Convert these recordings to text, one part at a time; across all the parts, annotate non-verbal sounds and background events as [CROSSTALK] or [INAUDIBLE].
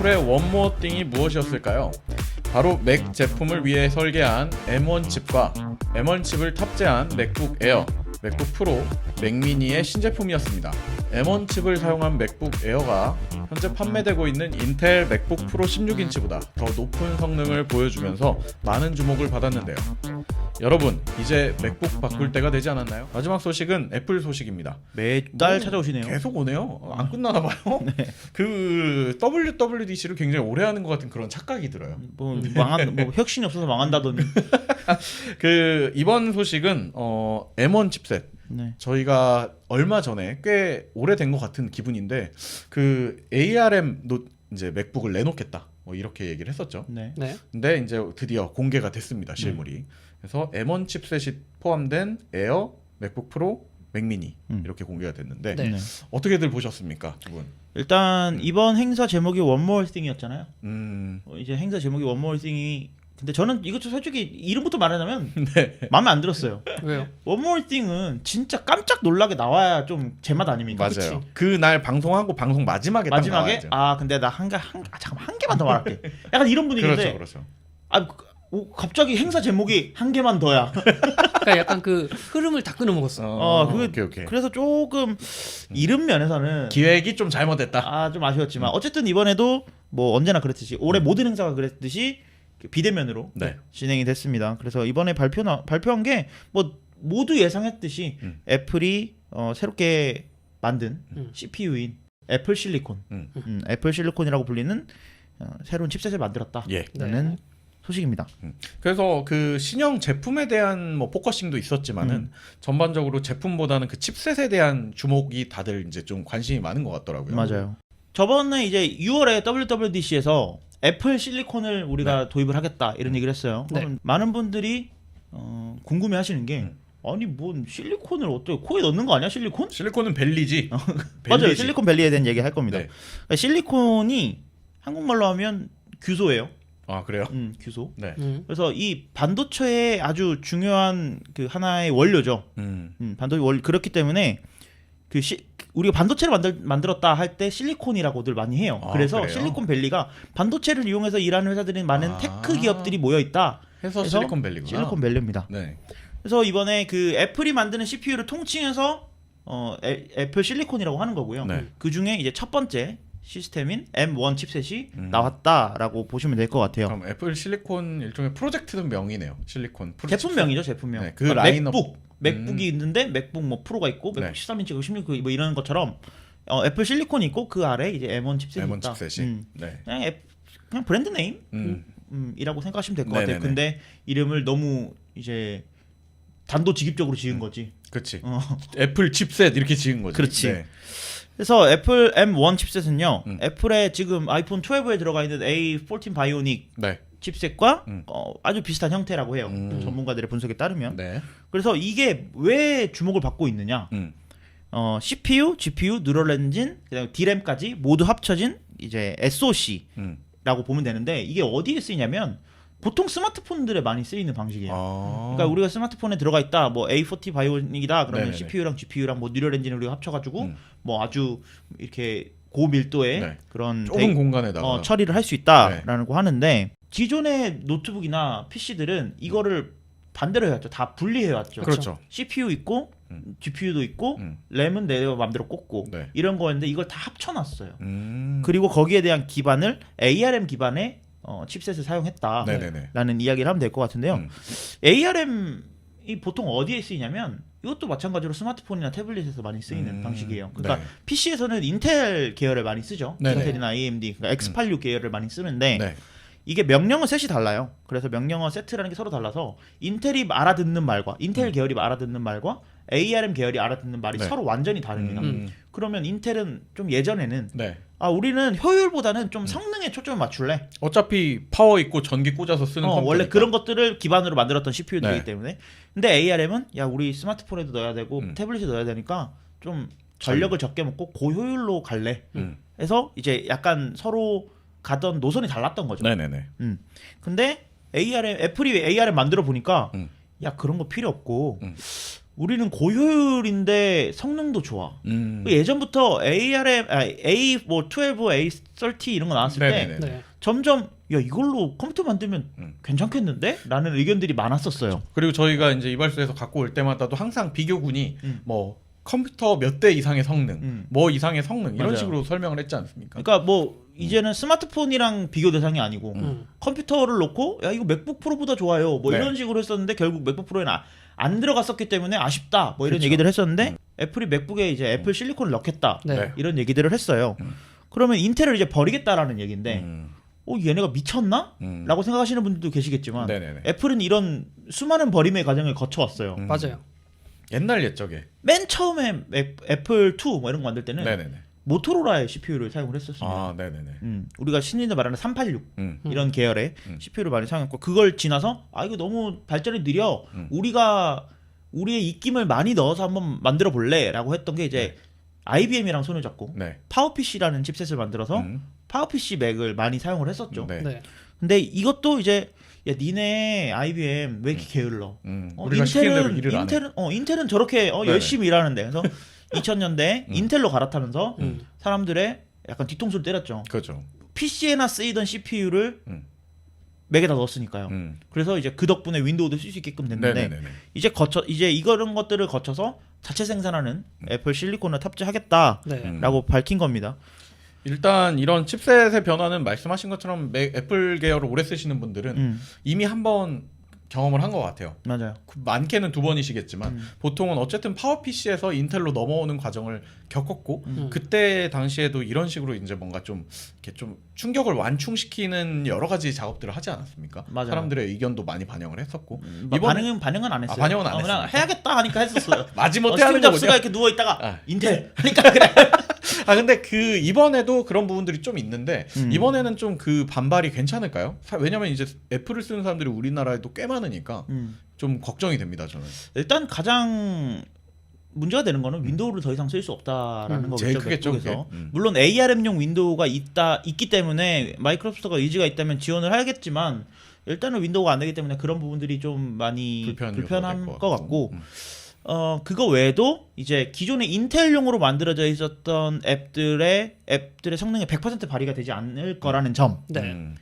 애플의 원모어 띵이 무엇이었을까요? 바로 맥 제품을 위해 설계한 M1 칩과 M1 칩을 탑재한 맥북 에어, 맥북 프로, 맥미니의 신제품이었습니다. M1 칩을 사용한 맥북 에어가 현재 판매되고 있는 인텔 맥북 프로 16인치보다 더 높은 성능을 보여주면서 많은 주목을 받았는데요. 여러분, 이제 맥북 바꿀 때가 되지 않았나요? 마지막 소식은 애플 소식입니다. 매달 뭐, 찾아오시네요. 계속 오네요. 안 끝나나 봐요. [LAUGHS] 그 WWDC를 굉장히 오래 하는 것 같은 그런 착각이 들어요. 뭐 망한 뭐 혁신이 없어서 망한다더니. [LAUGHS] 그 이번 소식은 어 M1 칩셋 네. 저희가 얼마 전에 꽤 오래된 것 같은 기분인데 그 ARM 노 이제 맥북을 내놓겠다 뭐 이렇게 얘기를 했었죠. 네. 네. 근데 이제 드디어 공개가 됐습니다 실물이. 그래서 M1 칩셋이 포함된 에어, 맥북 프로, 맥미니 음. 이렇게 공개가 됐는데 네. 네. 어떻게들 보셨습니까 두 분? 일단 이번 행사 제목이 원몰 띵이었잖아요. 음, 어, 이제 행사 제목이 원몰 띵이 근데 저는 이것도 솔직히 이름부터 말하자면 [LAUGHS] 네. 마음에 안 들었어요. 왜요? 원몰 띵은 진짜 깜짝 놀라게 나와야 좀 제맛 아닙니까? 맞아요. 그 날 방송하고 방송 마지막에 딱 마지막에 나와야죠. 아 근데 나한개한 아, 잠깐 한 개만 더 말할게. [LAUGHS] 약간 이런 분위기인데 그렇죠, 그렇죠. 아 오, 갑자기 행사 제목이 한 개만 더야. 그러니까 약간 그 흐름을 다 끊어먹었어. 어, 그게- 오케이 오케이. 그래서 조금 이름 면에서는 기획이 좀 잘못됐다. 아 좀 아쉬웠지만 어쨌든 이번에도 뭐 언제나 그랬듯이 올해 모든 행사가 그랬듯이 그 비대면으로 네. 진행이 됐습니다. 그래서 이번에 발표 나, 발표한 게 뭐 모두 예상했듯이 음. 애플이 어, 새롭게 만든 음. CPU인 애플 실리콘, 음. 음, 애플 실리콘이라고 불리는 어, 새로운 칩셋을 만들었다는 예. 네. 소식입니다. 그래서 그 신형 제품에 대한 뭐 포커싱도 있었지만은 음. 전반적으로 제품보다는 그 칩셋에 대한 주목이 다들 이제 좀 관심이 많은 것 같더라고요. 맞아요. 저번에 이제 6월에 WWDC에서 애플 실리콘을 우리가 도입을 하겠다 이런 얘기를 했어요. 네. 많은 분들이 어, 궁금해하시는 게 음. 아니 뭔 실리콘을 어떻게 코에 넣는 거 아니야 실리콘? 실리콘은 벨리지. [LAUGHS] 맞아요. 벨리지. 실리콘 밸리에 대한 얘기 할 겁니다. 네. 그러니까 실리콘이 한국말로 하면 규소예요. 아 그래요? 음, 규소. 네. 음. 그래서 이 반도체의 아주 중요한 그 하나의 원료죠. 음. 음, 반도체 원 그렇기 때문에 그 시, 우리가 반도체를 만들, 만들었다 할 때 실리콘이라고들 많이 해요. 아, 그래서 그래요? 실리콘 밸리가 반도체를 이용해서 일하는 회사들이 많은 아. 테크 기업들이 모여 있다. 해서 그래서 실리콘 벨리구나. 실리콘 밸리입니다. 네. 그래서 이번에 그 애플이 만드는 CPU를 통칭해서 어, 애, 애플 실리콘이라고 하는 거고요. 네. 그 중에 이제 첫 번째 시스템인 M1 칩셋이 음. 나왔다라고 보시면 될 것 같아요. 그럼 애플 실리콘 일종의 프로젝트 명이네요. 실리콘. 프로- 제품명이죠, 제품명. 네, 그 그러니까 라인업- 맥북, 맥북이 음. 있는데 맥북 뭐 프로가 있고 맥북 네. 13인치, 16 뭐 이런 것처럼 어, 애플 실리콘이 있고 그 아래 이제 M1 칩셋이 M1 있다. 칩셋이. 음, 네. 그냥 애, 그냥 브랜드 네임 음. 음, 이라고 생각하시면 될것 네네네. 같아요. 근데 이름을 너무 이제 단도직입적으로 지은 거지. 그렇지. 어. 애플 칩셋 이렇게 지은 거지. 그렇지. 네. 그래서 애플 M1 칩셋은요. 음. 애플의 지금 아이폰 12에 들어가 있는 A14 바이오닉 네. 칩셋과 음. 어, 아주 비슷한 형태라고 해요. 음. 전문가들의 분석에 따르면. 네. 그래서 이게 왜 주목을 받고 있느냐? 음. 어, CPU, GPU, 뉴럴 엔진, 그다음에 D램까지 모두 합쳐진 이제 SoC라고 음. 보면 되는데 이게 어디에 쓰이냐면 보통 스마트폰들에 많이 쓰이는 방식이에요. 아. 그러니까 우리가 스마트폰에 들어가 있다, 뭐 A40 바이오닉이다, 그러면 네네네. CPU랑 GPU랑 뭐 뉴럴 엔진을 우리가 합쳐가지고 음. 뭐 아주 이렇게 고밀도의 네. 그런 좁은 데이- 공간에다가 어, 처리를 할 수 있다라는 거 하는데 기존의 노트북이나 PC들은 이거를 반대로 해왔죠. 다 분리해 왔죠. 그렇죠. CPU 있고 음. GPU도 있고 음. 램은 내 맘대로 꽂고 네. 이런 거였는데 이걸 다 합쳐놨어요. 음. 그리고 거기에 대한 기반을 ARM 기반의 어, 칩셋을 사용했다라는 네네네. 이야기를 하면 될 것 같은데요. 음. ARM이 보통 어디에 쓰이냐면 이것도 마찬가지로 스마트폰이나 태블릿에서 많이 쓰이는 음. 방식이에요. 그러니까 네. PC에서는 인텔 계열을 많이 쓰죠. 네네. 인텔이나 AMD, 그러니까 X86 계열을 많이 쓰는데 네. 이게 명령어 셋이 달라요. 그래서 명령어 세트라는 게 서로 달라서 인텔이 알아듣는 말과 인텔 음. 계열이 알아듣는 말과 ARM 계열이 알아듣는 말이 네. 서로 완전히 다릅니다. 음. 그러면 인텔은 좀 예전에는 네. 아 우리는 효율보다는 음. 좀 성능에 초점을 맞출래. 어차피 파워 있고 전기 꽂아서 쓰는 어, 컴퓨터니까. 원래 그런 것들을 기반으로 만들었던 CPU들이기 네. 때문에. 근데 ARM은 야 우리 스마트폰에도 넣어야 되고 음. 태블릿에 넣어야 되니까 좀 전력을 적게 먹고 고효율로 갈래. 음. 해서 이제 약간 서로 가던 노선이 달랐던 거죠. 네네네. 근데 ARM 애플이 ARM 만들어 보니까 음. 야 그런 거 필요 없고 음. 우리는 고효율인데 성능도 좋아. 음. 그 예전부터 ARM, 아, A 뭐 12, A30 이런 거 나왔을 네네네. 때 네. 점점 야 이걸로 컴퓨터 만들면 음. 괜찮겠는데? 라는 의견들이 많았었어요. 그리고 저희가 이제 이발소에서 갖고 올 때마다도 항상 비교군이 음. 뭐 컴퓨터 몇 대 이상의 성능, 음. 뭐 이상의 성능 이런 맞아요. 식으로 설명을 했지 않습니까? 그러니까 뭐 이제는 스마트폰이랑 비교 대상이 아니고 음. 컴퓨터를 놓고 야 이거 맥북 프로보다 좋아요. 뭐 네. 이런 식으로 했었는데 결국 맥북 프로에는 아- 안 들어갔었기 때문에 아쉽다. 뭐 이런 그쵸. 얘기들 했었는데 애플이 맥북에 이제 애플 실리콘을 넣겠다. 네. 네. 이런 얘기들을 했어요. 음. 그러면 인텔을 이제 버리겠다라는 얘기인데 음. 어 얘네가 미쳤나? 음. 라고 생각하시는 분들도 계시겠지만 네네네. 애플은 이런 수많은 버림의 과정을 거쳐왔어요. 음. 맞아요. 옛날 옛적에. 맨 처음에 애- 애플 2 뭐 이런 거 만들 때는 네네네. 모토로라의 CPU를 사용을 했었습니다. 아, 네네네. 음, 우리가 신인들 말하는 386 음. 음. 이런 계열의 음. CPU를 많이 사용했고 그걸 지나서 아 이거 너무 발전이 느려 음. 우리가 우리의 입김을 많이 넣어서 한번 만들어 볼래라고 했던 게 이제 IBM이랑 손을 잡고 네. 파워PC라는 칩셋을 만들어서 음. 파워PC 맥을 많이 사용을 했었죠. 네. 네. 근데 이것도 이제 야 니네 IBM 왜 이렇게 게을러? 음. 어, 우리가 시키는 대로 인텔은 일을 안 해. 인텔은 어 인텔은 저렇게 어, 네네. 열심히 일하는데 그래서 2000년대 음. 인텔로 갈아타면서 음. 사람들의 약간 뒤통수를 때렸죠. 그렇죠. PC에나 쓰이던 CPU를 음. 맥에다 넣었으니까요. 음. 그래서 이제 그 덕분에 윈도우도 쓸 수 있게끔 됐는데 네네네. 이제 거쳐 이제 이런 것들을 거쳐서 자체 생산하는 애플 실리콘을 탑재하겠다라고 네. 음. 밝힌 겁니다. 일단 이런 칩셋의 변화는 말씀하신 것처럼 맥- 애플 계열을 오래 쓰시는 분들은 음, 이미 한번 경험을 한 것 같아요. 맞아요. 그 많게는 두 번이시겠지만 음. 보통은 어쨌든 파워 PC에서 인텔로 넘어오는 과정을 겪었고 음. 그때 당시에도 이런 식으로 이제 뭔가 좀 이렇게 좀 충격을 완충시키는 여러 가지 작업들을 하지 않았습니까? 맞아요. 사람들의 의견도 많이 반영을 했었고 음, 뭐 이번에- 반응은 반응은 안 했어요. 아, 반영은 안 어, 그냥 했습니까? 해야겠다 하니까 했었어요. [LAUGHS] 마지못해 어, 하는 거군요. 이렇게 누워 있다가 아. 인텔 하니까 그래. [LAUGHS] 아 근데 그 이번에도 그런 부분들이 좀 있는데 음. 이번에는 좀 그 반발이 괜찮을까요? 사- 왜냐면 이제 애플을 쓰는 사람들이 우리나라에도 꽤 많으니까 음. 좀 걱정이 됩니다 저는. 일단 가장 문제가 되는 거는 윈도우를 더 이상 쓸 수 없다라는 음, 거겠죠. 제일 크겠죠, 맥북에서. 그게. 음. 물론 ARM용 윈도우가 있다 있기 때문에 마이크로소프트가 의지가 있다면 지원을 하겠지만 일단은 윈도우가 안 되기 때문에 그런 부분들이 좀 많이 불편 불편한 요소가 것 될것 같고 음. 어 그거 외에도 이제 기존에 인텔용으로 만들어져 있었던 앱들의 앱들의 성능이 100% 발휘가 되지 않을 거라는 점. 네. 음.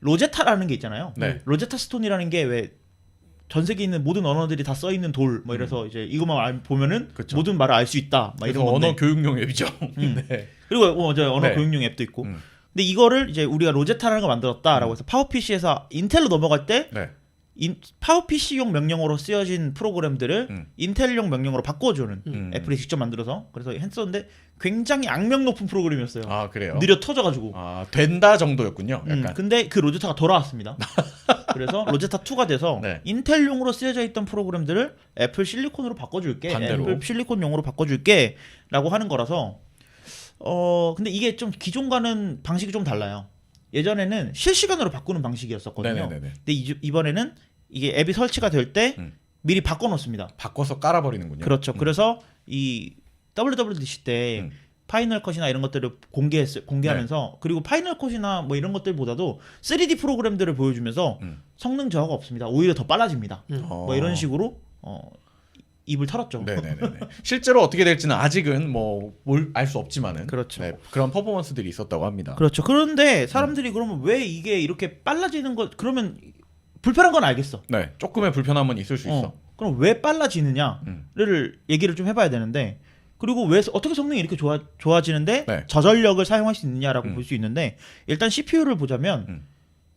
로제타라는 게 있잖아요. 네. 로제타 스톤이라는 게 왜 전 세계에 있는 모든 언어들이 다 써 있는 돌 뭐 이래서 이제 이것만 알- 보면은 음. 그쵸. 모든 말을 알 수 있다. 막 이런 건데. 언어 교육용 앱이죠. 음. [LAUGHS] 네. 그리고 어, 저 언어 네. 교육용 앱도 있고. 음. 근데 이거를 이제 우리가 로제타라는 걸 만들었다라고 해서 파워 PC에서 인텔로 넘어갈 때 네. 인, 파워 PC용 명령어로 쓰여진 프로그램들을 음. 인텔용 명령어로 바꿔주는 음. 애플이 직접 만들어서 그래서 했었는데 굉장히 악명 높은 프로그램이었어요. 아 그래요. 느려 터져가지고. 아 된다 정도였군요. 음, 약간. 근데 그 로제타가 돌아왔습니다. [LAUGHS] 그래서 로제타 2가 돼서 네. 인텔용으로 쓰여져 있던 프로그램들을 애플 실리콘으로 바꿔줄게. 반대로. 애플 실리콘용으로 바꿔줄게라고 하는 거라서 어 근데 이게 좀 기존과는 방식이 좀 달라요. 예전에는 실시간으로 바꾸는 방식이었었거든요. 네네네. 근데 이, 이번에는 이게 앱이 설치가 될 때 음. 미리 바꿔놓습니다. 바꿔서 깔아버리는군요. 그렇죠. 음. 그래서 이 WWDC 때 음. 파이널 컷이나 이런 것들을 공개했 네. 공개하면서 그리고 파이널 컷이나 뭐 이런 것들보다도 3D 프로그램들을 보여주면서 음. 성능 저하가 없습니다. 오히려 더 빨라집니다. 음. 어. 뭐 이런 식으로 어, 입을 털었죠. 네네네. 실제로 어떻게 될지는 아직은 뭐 알 수 없지만은 그렇죠. 네, 그런 퍼포먼스들이 있었다고 합니다. 그렇죠. 그런데 사람들이 그러면 왜 이게 이렇게 빨라지는 것 그러면 불편한 건 알겠어. 네, 조금의 불편함은 있을 수 있어. 어, 그럼 왜 빨라지느냐를 음. 얘기를 좀 해봐야 되는데 그리고 왜 어떻게 성능이 이렇게 좋아 좋아지는데 네. 저전력을 사용할 수 있느냐라고 음. 볼 수 있는데 일단 CPU를 보자면 음.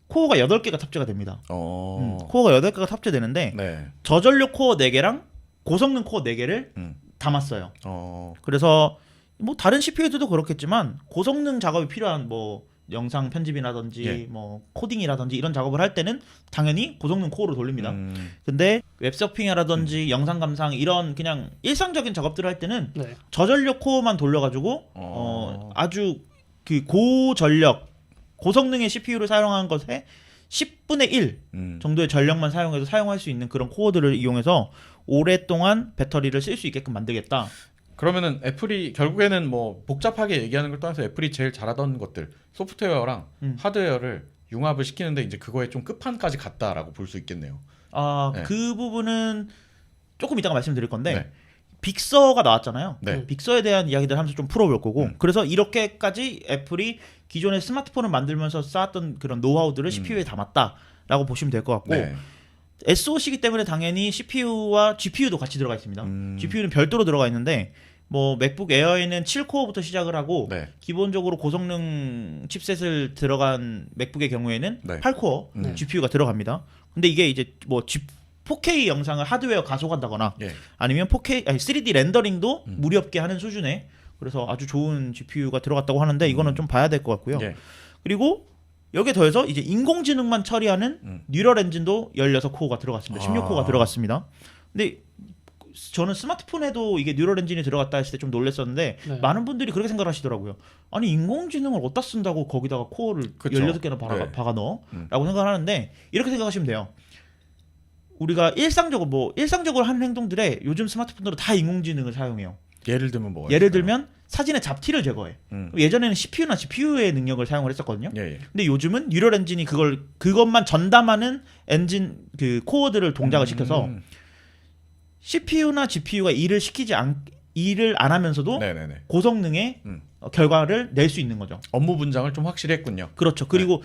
코어가 8개가 탑재가 됩니다. 어. 음, 코어가 8개가 탑재되는데 네. 저전력 코어 4개랑 고성능 코어 4개를 음. 담았어요. 어. 그래서 뭐 다른 CPU들도 그렇겠지만 고성능 작업이 필요한 뭐 영상 편집이라든지 예. 뭐 코딩이라든지 이런 작업을 할 때는 당연히 고성능 코어로 돌립니다. 음. 근데 웹서핑이라든지 영상 감상 이런 그냥 일상적인 작업들을 할 때는 네. 저전력 코어만 돌려가지고 어. 어, 아주 그 고전력 고성능의 CPU를 사용한 것에 10분의 1 음. 정도의 전력만 사용해서 사용할 수 있는 그런 코어들을 이용해서 오랫동안 배터리를 쓸 수 있게끔 만들겠다. 그러면은 애플이 결국에는 뭐 복잡하게 얘기하는 걸 떠나서 애플이 제일 잘하던 것들 소프트웨어랑 음. 하드웨어를 융합을 시키는데 이제 그거에 좀 끝판까지 갔다라고 볼 수 있겠네요. 아, 네. 그 부분은 조금 이따가 말씀드릴 건데 네. 빅서가 나왔잖아요. 네. 빅서에 대한 이야기들 하면서 좀 풀어볼 거고 음. 그래서 이렇게까지 애플이 기존의 스마트폰을 만들면서 쌓았던 그런 노하우들을 CPU에 담았다라고 보시면 될 것 같고 음. 네. SoC이기 때문에 당연히 CPU와 GPU도 같이 들어가 있습니다. 음. GPU는 별도로 들어가 있는데 뭐 맥북 에어에는 7코어부터 시작을 하고 네. 기본적으로 고성능 칩셋을 들어간 맥북의 경우에는 네. 8코어 네. GPU가 들어갑니다. 근데 이게 이제 뭐 G, 4K 영상을 하드웨어 가속한다거나 예. 아니면 4K 아니 3D 렌더링도 음. 무리 없게 하는 수준에 그래서 아주 좋은 GPU가 들어갔다고 하는데 이거는 음. 좀 봐야 될 것 같고요. 예. 그리고 여기에 더해서 이제 인공지능만 처리하는 음. 뉴럴 엔진도 16코어가 들어갔습니다. 16코어가 아. 들어갔습니다. 근데 저는 스마트폰에도 이게 뉴럴 엔진이 들어갔다 했을 때 좀 놀랐었는데 네. 많은 분들이 그렇게 생각하시더라고요. 아니 인공지능을 어디다 쓴다고 거기다가 코어를 그쵸. 16개나 박아, 네. 박아 넣어? 음. 라고 생각을 하는데 이렇게 생각하시면 돼요. 우리가 일상적으로 뭐 일상적으로 하는 행동들에 요즘 스마트폰으로 다 인공지능을 사용해요. 예를 들면 뭐가 예를 있을까요? 들면 사진의 잡티를 제거해. 음. 예전에는 CPU나 GPU의 능력을 사용을 했었거든요. 예, 예. 근데 요즘은 뉴럴 엔진이 그걸 그것만 전담하는 엔진 그 코어들을 동작을 시켜서 음. CPU나 GPU가 일을 시키지 않 일을 안 하면서도 네네네. 고성능의 음. 어, 결과를 낼 수 있는 거죠. 업무 분장을 좀 확실히 했군요. 그렇죠. 그리고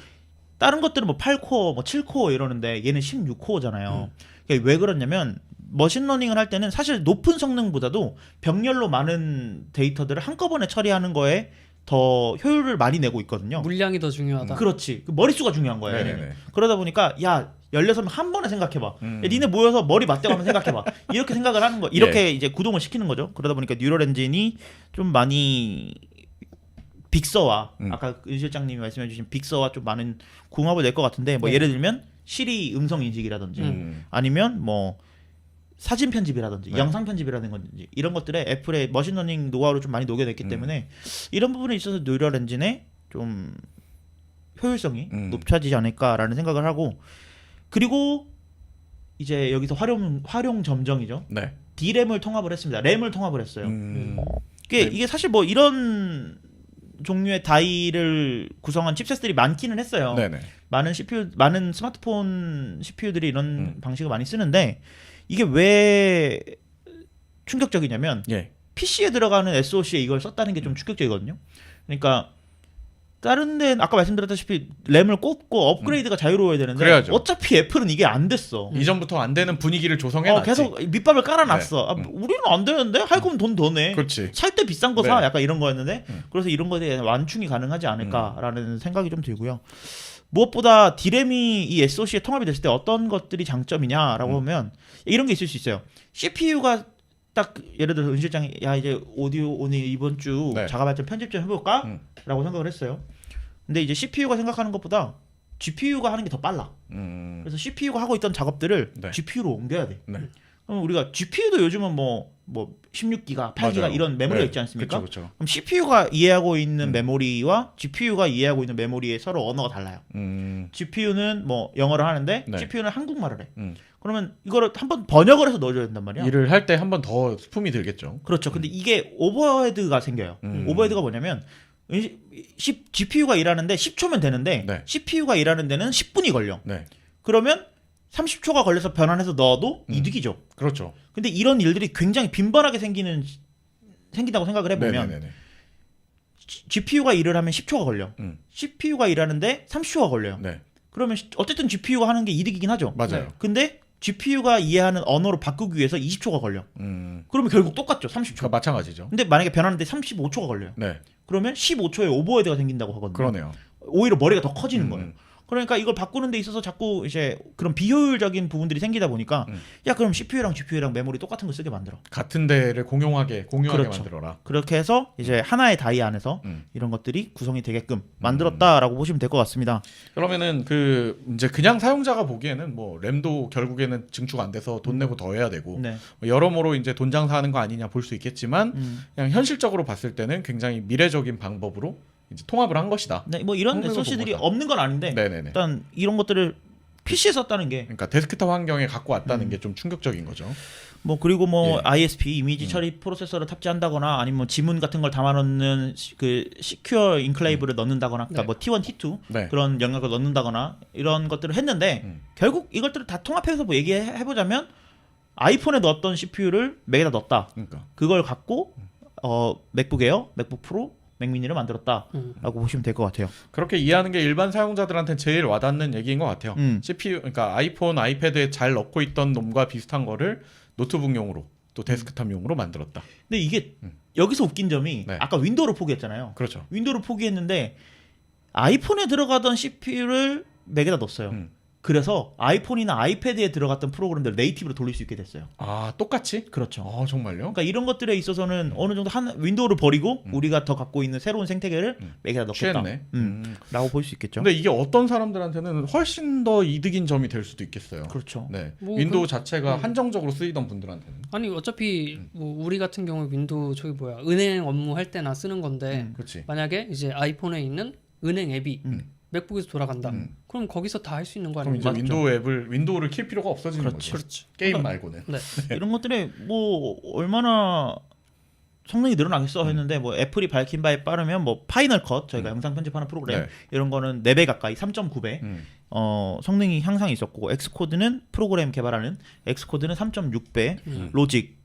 다른 것들은 뭐 8코어, 뭐 7코어 이러는데 얘는 16코어잖아요. 그러니까 왜 그러냐면 머신러닝을 할 때는 사실 높은 성능보다도 병렬로 많은 데이터들을 한꺼번에 처리하는 거에 더 효율을 많이 내고 있거든요. 물량이 더 중요하다. 그렇지. 그 머릿수가 중요한 거예요. 네네네. 그러다 보니까 야 16명 한 번에 생각해봐. 음. 야, 니네 모여서 머리 맞대고 한번 생각해봐. 이렇게 생각을 하는 거. 이렇게 이제 구동을 시키는 거죠. 그러다 보니까 뉴럴 엔진이 좀 많이 빅서와 음. 아까 은 실장님이 말씀해주신 빅서와 좀 많은 궁합을 낼 것 같은데 뭐 네. 예를 들면 시리 음성 인식이라든지 음. 아니면 뭐 사진 편집이라든지 네. 영상 편집이라든지 이런 것들에 애플의 머신러닝 노하우를 좀 많이 녹여냈기 음. 때문에 이런 부분에 있어서 뉴럴 엔진의 좀 효율성이 음. 높아지지 않을까라는 생각을 하고 그리고 이제 여기서 활용 활용 점정이죠. 네. D램을 통합을 했습니다. 램을 통합을 했어요. 음. 이게, 네. 이게 사실 뭐 이런 종류의 다이를 구성한 칩셋들이 많기는 했어요. 네네. 많은 CPU 많은 스마트폰 CPU들이 이런 음. 방식을 많이 쓰는데 이게 왜 충격적이냐면 예. PC에 들어가는 SoC에 이걸 썼다는 게 좀 충격적이거든요. 그러니까 다른 데는 아까 말씀드렸다시피 램을 꽂고 업그레이드가 자유로워야 되는데 음. 그래야죠. 어차피 애플은 이게 안 됐어. 이전부터 안 되는 분위기를 조성해 어, 놨지. 계속 밑밥을 깔아놨어. 네. 아, 음. 우리는 안 되는데 할 거면 돈 더 내. 그렇지. 살 때 비싼 거 사. 네. 약간 이런 거였는데 음. 그래서 이런 거에 대한 완충이 가능하지 않을까라는 생각이 좀 들고요. 무엇보다 디램이 이 SoC에 통합이 됐을 때 어떤 것들이 장점이냐라고 음. 보면 이런 게 있을 수 있어요. CPU가 딱 예를 들어 은 실장이 야 이제 오디오 오늘 이번 주 네. 자가 발전 편집 좀 해볼까? 음. 라고 생각을 했어요. 근데 이제 CPU가 생각하는 것보다 GPU가 하는 게 더 빨라. 음. 그래서 CPU가 하고 있던 작업들을 네. GPU로 옮겨야 돼. 네. 그럼 우리가 GPU도 요즘은 뭐 뭐 16기가, 8기가 맞아요. 이런 메모리가 네. 있지 않습니까? 그렇죠. 그렇죠. 그럼 CPU가 이해하고 있는 음. 메모리와 GPU가 이해하고 있는 메모리의 서로 언어가 달라요. 음. GPU는 뭐 영어를 하는데 네. GPU는 한국말을 해. 음. 그러면 이거를 한번 번역을 해서 넣어줘야 된단 말이야. 일을 할 때 한 번더 스품이 들겠죠. 그렇죠. 근데 이게 오버헤드가 생겨요. 음. 오버헤드가 뭐냐면 GPU가 일하는데 10초면 되는데 네. CPU가 일하는 데는 10분이 걸려. 네. 그러면 30초가 걸려서 변환해서 넣어도 음. 이득이죠. 그렇죠. 근데 이런 일들이 굉장히 빈번하게 생기는 생긴다고 생각을 해보면 네네네. GPU가 일을 하면 10초가 걸려. 음. CPU가 일하는데 30초가 걸려요. 네. 그러면 시- 어쨌든 GPU가 하는 게 이득이긴 하죠. 맞아요. 근데 GPU가 이해하는 언어로 바꾸기 위해서 20초가 걸려. 음. 그러면 결국 똑같죠. 30초. 그러니까 마찬가지죠. 근데 만약에 변하는데 35초가 걸려요. 네. 그러면 15초에 오버헤드가 생긴다고 하거든요. 그러네요. 오히려 머리가 더 커지는 음. 거예요. 그러니까 이걸 바꾸는 데 있어서 자꾸 이제 그런 비효율적인 부분들이 생기다 보니까 음. 야 그럼 CPU랑 GPU랑 메모리 똑같은 거 쓰게 만들어. 같은 데를 공용하게 공유하게 그렇죠. 만들어라. 그렇게 해서 이제 하나의 다이 안에서 음. 이런 것들이 구성이 되게끔 만들었다라고 보시면 될 것 같습니다. 그러면은 그 이제 그냥 사용자가 보기에는 뭐 램도 결국에는 증축 안 돼서 돈 내고 더 해야 되고 네. 뭐 여러모로 이제 돈 장사하는 거 아니냐 볼 수 있겠지만 음. 그냥 현실적으로 봤을 때는 굉장히 미래적인 방법으로 이제 통합을 한 것이다. 네, 뭐 이런 성능을 보고 없는 건 아닌데 네네네. 일단 이런 것들을 PC에 썼다는 게 그러니까 데스크탑 환경에 갖고 음. 왔다는 게 좀 충격적인 거죠. 뭐 그리고 뭐 예. ISP 이미지 음. 처리 프로세서를 탑재한다거나 아니면 뭐 지문 같은 걸 담아놓는 시- 그 시큐어 인클레이브를 넣는다거나 그러니까 네. 뭐 T1, T2 네. 그런 영역을 넣는다거나 이런 것들을 했는데 음. 결국 이것들을 다 통합해서 뭐 얘기해 보자면 아이폰에 넣었던 CPU를 맥에다 넣었다. 그러니까 그걸 갖고 어 맥북 에어, 맥북 프로, 맥미니를 만들었다라고 음. 보시면 될 것 같아요. 그렇게 이해하는 게 일반 사용자들한테 제일 와닿는 얘기인 것 같아요. 음. CPU 그러니까 아이폰, 아이패드에 잘 넣고 있던 놈과 비슷한 거를 노트북용으로 또 데스크탑용으로 만들었다. 근데 이게 음. 여기서 웃긴 점이 네. 아까 윈도우를 포기했잖아요. 그렇죠. 윈도우를 포기했는데 아이폰에 들어가던 CPU를 맥에다 넣었어요. 음. 그래서 아이폰이나 아이패드에 들어갔던 프로그램들 네이티브로 돌릴 수 있게 됐어요. 아 똑같이? 그렇죠. 아 정말요? 그러니까 이런 것들에 있어서는 어느 정도 한 윈도우를 버리고 음. 우리가 더 갖고 있는 새로운 생태계를 음. 맥에다 넣겠다. 취했네. 음. 음. 라고 볼 수 있겠죠. 근데 이게 어떤 사람들한테는 훨씬 더 이득인 점이 될 수도 있겠어요. 그렇죠. 네. 뭐 윈도우 그- 자체가 음. 한정적으로 쓰이던 분들한테는. 아니 어차피 음. 뭐 우리 같은 경우 윈도우 저기 뭐야 은행 업무 할 때나 쓰는 건데 음. 만약에 이제 아이폰에 있는 은행 앱이 음. 맥북에서 돌아간다. 음. 그럼 거기서 다 할 수 있는 거 그럼 이제 아닙니까? 맞죠. 윈도우 앱을 윈도우를 킬 필요가 없어지는 그렇죠. 거죠. 그렇죠. 게임 그러니까- [LAUGHS] 말고는. 네. [LAUGHS] 이런 것들이 뭐 얼마나 성능이 늘어나겠어 음. 했는데 뭐 애플이 밝힌 바에 따르면 뭐 파이널 컷 저희가 음. 영상 편집하는 프로그램 네. 이런 거는 4배 가까이 3.9배 음. 어, 성능이 향상이 있었고 엑스코드는 프로그램 개발하는 엑스코드는 3.6배 음. 로직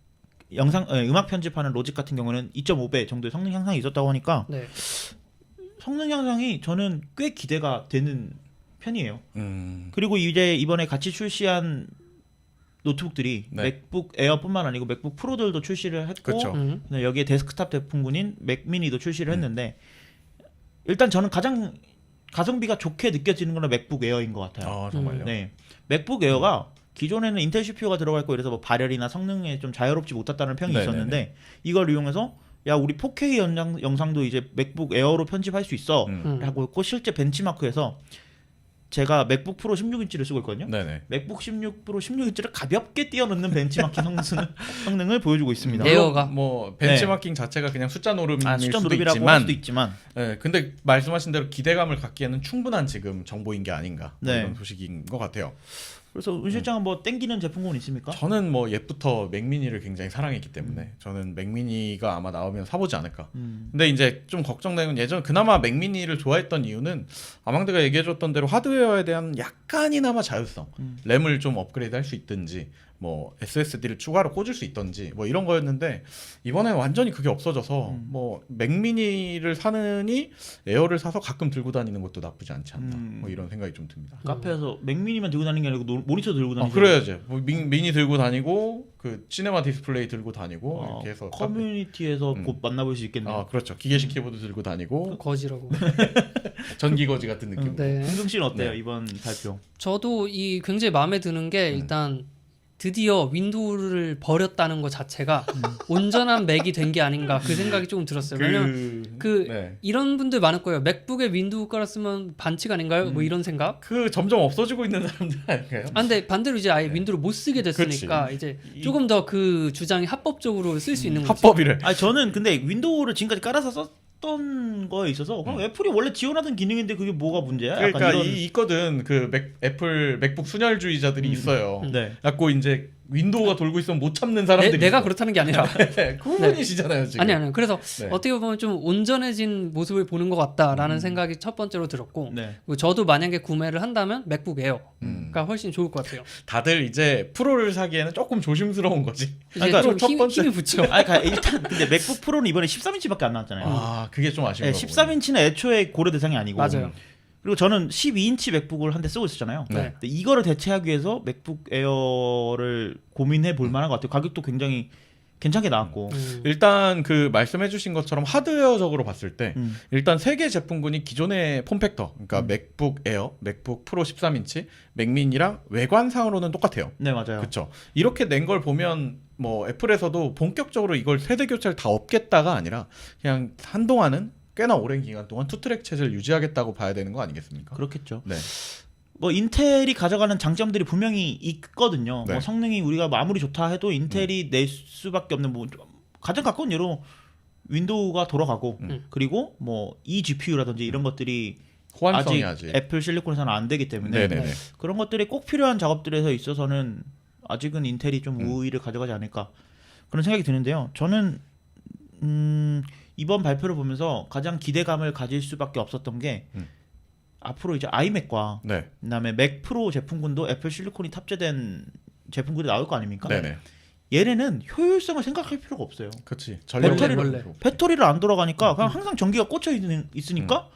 영상 에, 음악 편집하는 로직 같은 경우는 2.5배 정도의 성능 향상이 있었다고 하니까 네. 성능 향상이 저는 꽤 기대가 되는 편이에요. 음. 그리고 이제 이번에 같이 출시한 노트북들이 네. 맥북 에어뿐만 아니고 맥북 프로들도 출시를 했고 그렇죠. 음. 네, 여기에 데스크탑 제품군인 맥미니도 음. 출시를 했는데 일단 저는 가장 가성비가 좋게 느껴지는 건 맥북 에어인 것 같아요. 아 정말요. 네, 맥북 에어가 기존에는 인텔 CPU가 들어가 있고 이래서 뭐 발열이나 성능에 좀 자유롭지 못했다는 평이 네네네. 있었는데 이걸 이용해서 야 우리 4K 영상, 영상도 이제 맥북 에어로 편집할 수 있어 음. 음. 라고 했고 실제 벤치마크에서 제가 맥북 프로 16인치를 쓰고 있거든요. 네네. 맥북 16 프로 16인치를 가볍게 뛰어넘는 벤치마킹 성능, [LAUGHS] 성능을 보여주고 있습니다. 에어. 에어가. 뭐 벤치마킹 자체가 그냥 숫자 노름일 아, 숫자 수도 노름이라고 할 있지만, 수도 있지만 예, 근데 말씀하신 대로 기대감을 갖기에는 충분한 지금 정보인 게 아닌가 뭐 네. 이런 소식인 것 같아요. 그래서 은 실장은 뭐 땡기는 제품군 있습니까? 저는 뭐 옛부터 맥미니를 굉장히 사랑했기 음. 때문에 저는 맥미니가 아마 나오면 사보지 않을까. 음. 근데 이제 좀 걱정되는 건 예전 그나마 맥미니를 좋아했던 이유는 아망드가 얘기해줬던 대로 하드웨어에 대한 약간이나마 자율성, 음. 램을 좀 업그레이드 할 수 있든지 뭐 SSD를 추가로 꽂을 수 있던지 뭐 이런 거였는데 이번에 완전히 그게 없어져서 음. 뭐 맥미니를 사느니 에어를 사서 가끔 들고 다니는 것도 나쁘지 않지 않나 음. 뭐 이런 생각이 좀 듭니다. 카페에서 맥미니만 들고 다니는 게 아니고 노- 모니터 들고 아, 다니는 그래야지. 뭐 미, 미니 들고 다니고 그 시네마 디스플레이 들고 다니고 어, 이렇게 해서 커뮤니티에서 음. 곧 만나볼 수 있겠네요. 아 그렇죠. 기계식 키보드 들고 다니고 거지라고. [LAUGHS] 전기 거지 같은 느낌. 네. 홍승 씨는 어때요 네. 이번 발표? 저도 이 굉장히 마음에 드는 게 음. 일단 드디어 윈도우를 버렸다는 것 자체가 음. 온전한 맥이 된 게 아닌가 그 생각이 조금 들었어요. 왜냐면 그, 그 네. 이런 분들 많을 거예요. 맥북에 윈도우 깔았으면 반칙 아닌가요? 음. 뭐 이런 생각. 그 점점 없어지고 있는 사람들 아닐까요? 아, 근데 반대로 이제 아예 네. 윈도우를 못 쓰게 됐으니까 이제 이- 조금 더 그 주장이 합법적으로 쓸 수 있는 거죠. 합법이래. 아 저는 근데 윈도우를 지금까지 깔아서 썼 던 거에 있어서 그럼 음. 애플이 원래 지원하던 기능인데 그게 뭐가 문제야? 약간 그러니까 이런- 이 있거든 그 맥, 애플 맥북 순혈주의자들이 음. 있어요. 음. 네. 갖고 이제 윈도우가 돌고 있으면 못 참는 내, 사람들이 내가 있어. 그렇다는 게 아니라 [LAUGHS] 네, 그분이시잖아요 지금. 아니 아니 그래서 네. 어떻게 보면 좀 온전해진 모습을 보는 것 같다라는 음. 생각이 첫 번째로 들었고 네. 그리고 저도 만약에 구매를 한다면 맥북 에어가 음. 훨씬 좋을 것 같아요. 다들 이제 프로를 사기에는 조금 조심스러운 거지. 이제 그러니까 좀 첫 힘, 번째- 힘이 붙죠. 아 그러니까 일단 근데 맥북 프로는 이번에 13인치밖에 안 나왔잖아요. 아 그게 좀 아쉬운 네, 거 13인치는 애초에 고려 대상이 아니고 맞아요. 그리고 저는 12인치 맥북을 한 대 쓰고 있었잖아요. 네. 근데 이거를 대체하기 위해서 맥북 에어를 고민해 볼 만한 것 같아요. 가격도 굉장히 괜찮게 나왔고. 음. 일단 그 말씀해주신 것처럼 하드웨어적으로 봤을 때 음. 일단 세 개 제품군이 기존의 폼팩터, 그러니까 음. 맥북 에어, 맥북 프로 13인치, 맥미니랑 외관상으로는 똑같아요. 네 맞아요. 그렇죠. 이렇게 낸 걸 보면 뭐 애플에서도 본격적으로 이걸 세대 교체를 다 없겠다가 아니라 그냥 한동안은 꽤나 오랜 기간 동안 투트랙 체제를 유지하겠다고 봐야 되는 거 아니겠습니까? 그렇겠죠. 네. 뭐 인텔이 가져가는 장점들이 분명히 있거든요. 네. 뭐 성능이 우리가 뭐 아무리 좋다 해도 인텔이 낼 수밖에 없는 뭐 가장 가까운 예로 윈도우가 돌아가고 음. 그리고 뭐 eGPU라든지 이런 것들이 호환성이 아직 아직. 애플 실리콘에서는 안 되기 때문에 네네네. 그런 것들이 꼭 필요한 작업들에서 있어서는 아직은 인텔이 좀 음. 우위를 가져가지 않을까 그런 생각이 드는데요. 저는 음, 이번 발표를 보면서 가장 기대감을 가질 수밖에 없었던 게 음. 앞으로 이제 아이맥과 네. 그다음에 맥 프로 제품군도 애플 실리콘이 탑재된 제품들이 나올 거 아닙니까? 네네. 얘네는 효율성을 생각할 필요가 없어요. 그렇지. 원래. 배터리를 안 돌아가니까 음. 그냥 항상 전기가 꽂혀 있는, 있으니까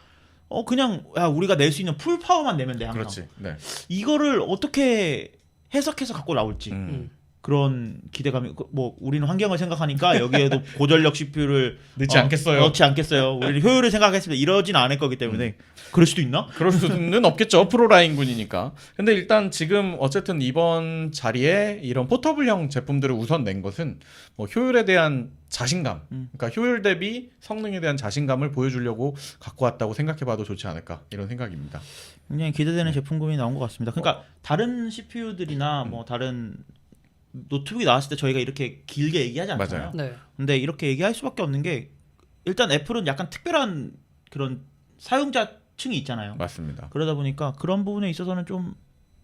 어 그냥 야 우리가 낼 수 있는 풀 파워만 내면 돼 항상. 그렇지. 네. 이거를 어떻게 해석해서 갖고 나올지 음. 음. 그런 기대감이 그, 뭐 우리는 환경을 생각하니까 여기에도 [LAUGHS] 고전력 CPU를 늦지 않겠어요. 넣지 않겠어요. 우리는 효율을 생각했습니다. 이러진 않을 거기 때문에 그럴 수도 있나? 그럴 수는 없겠죠. 프로라인 군이니까. 근데 일단 지금 어쨌든 이번 자리에 이런 포터블형 제품들을 우선 낸 것은 뭐 효율에 대한 자신감, 음. 그러니까 효율 대비 성능에 대한 자신감을 보여주려고 갖고 왔다고 생각해봐도 좋지 않을까 이런 생각입니다. 굉장히 기대되는 네. 제품군이 나온 것 같습니다. 그러니까 다른 CPU들이나 음. 뭐 다른 노트북이 나왔을 때 저희가 이렇게 길게 얘기하지 않잖아요. 맞아요. 네. 근데 이렇게 얘기할 수밖에 없는 게 일단 애플은 약간 특별한 그런 사용자 층이 있잖아요. 맞습니다. 그러다 보니까 그런 부분에 있어서는 좀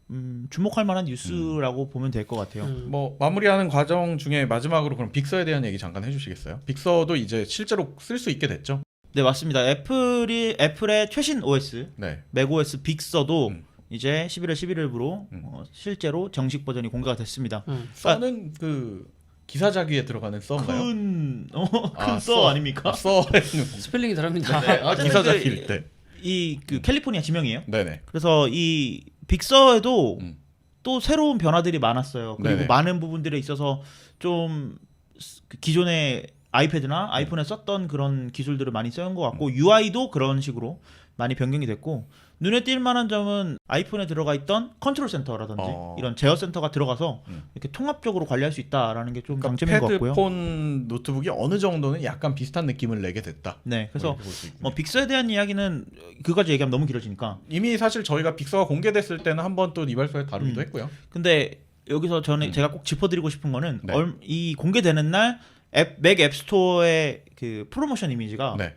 음, 주목할 만한 뉴스라고 보면 될 것 같아요. 음. 뭐 마무리하는 과정 중에 마지막으로 그럼 빅서에 대한 얘기 잠깐 해주시겠어요? 빅서도 이제 실제로 쓸 수 있게 됐죠? 네 맞습니다. 애플이 애플의 최신 OS 네. 맥OS 빅서도 음. 이제 11월 11일부로 음. 어, 실제로 정식 버전이 공개가 됐습니다. 음. 써는 그 기사 자기에 들어가는 써인가요? 큰, 어, 아, 큰 써, 써. 아닙니까? 아, 써는 [LAUGHS] 스펠링이 다릅니다. 네, 아, 어쨌든 기사 자기일 그- 때. 이 그 캘리포니아 지명이에요. 네네. 그래서 이 빅서에도 음. 또 새로운 변화들이 많았어요. 그리고 네네. 많은 부분들에 있어서 좀그 기존의 아이패드나 아이폰에 썼던 그런 기술들을 많이 써온 것 음. 같고 UI도 그런 식으로 많이 변경이 됐고 눈에 띌 만한 점은 아이폰에 들어가 있던 컨트롤 센터라든지 어. 이런 제어 센터가 들어가서 음. 이렇게 통합적으로 관리할 수 있다라는 게좀 그러니까 장점인 것 같고요. 패드폰 노트북이 어느 정도는 약간 비슷한 느낌을 내게 됐다. 네, 그래서 볼수 있군요. 뭐 빅서에 대한 이야기는 그까지 얘기하면 너무 길어지니까. 이미 사실 저희가 빅서가 공개됐을 때는 한번 또 이발소에 다루기도 음. 했고요. 근데 여기서 저는 음. 제가 꼭 짚어드리고 싶은 거는 네. 얼- 이 공개되는 날 앱, 맥 앱스토어의 그 프로모션 이미지가 네.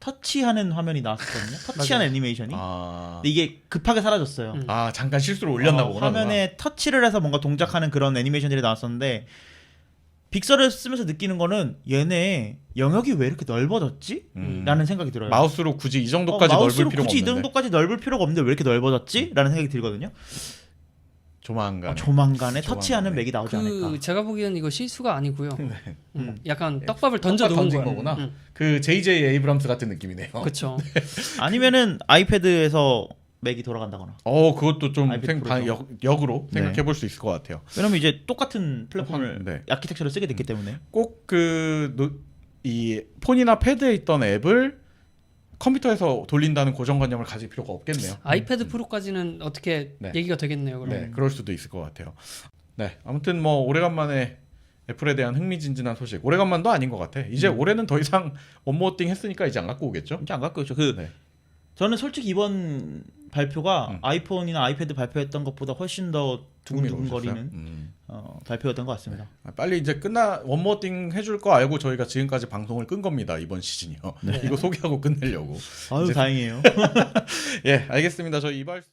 터치하는 화면이 나왔거든요. [LAUGHS] 터치하는 애니메이션이. 아, 근데 이게 급하게 사라졌어요. 음. 아 잠깐 실수로 올렸나 어, 보구나. 화면에 터치를 해서 뭔가 동작하는 그런 애니메이션들이 나왔었는데 빅서를 쓰면서 느끼는 거는 얘네 영역이 왜 이렇게 넓어졌지? 음. 라는 생각이 들어요. 마우스로 굳이 이 정도까지 어, 넓을 마우스로 필요가 굳이 이 없는데. 정도까지 넓을 필요가 없는데 왜 이렇게 넓어졌지? 라는 생각이 들거든요. 조만간. 어, 조만간에. 터치하는 맥이 나오지 않을까. 그 제가 보기엔 이거 실수가 아니고요. 음. 음. 약간 떡밥을 던져 떡밥 놓은 던진. 거구나. 음. 그 JJ 에이브람스 같은 느낌이네요. 그렇죠. [LAUGHS] 아니면은 아이패드에서 맥이 돌아간다거나. 어, 그것도 좀 아이패드 생, 프로죠. 역, 역으로 네. 생각해 볼 수 있을 것 같아요. 왜냐면 이제 똑같은 플랫폼을 네. 아키텍처를 쓰게 됐기 때문에. 꼭 그 이 폰이나 패드에 있던 앱을 컴퓨터에서 돌린다는 고정관념을 가질 필요가 없겠네요. 아이패드 프로까지는 어떻게 네. 얘기가 되겠네요. 그럼. 네, 그럴 수도 있을 것 같아요. 네, 아무튼 뭐 오래간만에 애플에 대한 흥미진진한 소식. 오래간만도 아닌 것 같아. 이제 음. 올해는 더 이상 원모어띵 했으니까 이제 안 갖고 오겠죠? 이제 안 갖고 있죠. 그 네. 저는 솔직히 이번 발표가 음. 아이폰이나 아이패드 발표했던 것보다 훨씬 더 두근두근거리는? 음. 어, 발표였던 것 같습니다. 아, 빨리 이제 끝나 원모어띵 해줄 거 알고 저희가 지금까지 방송을 끈 겁니다 이번 시즌이요. 네. [LAUGHS] 이거 소개하고 끝내려고. 아유 이제- 다행이에요. [LAUGHS] 예, 알겠습니다. 저희 이발소.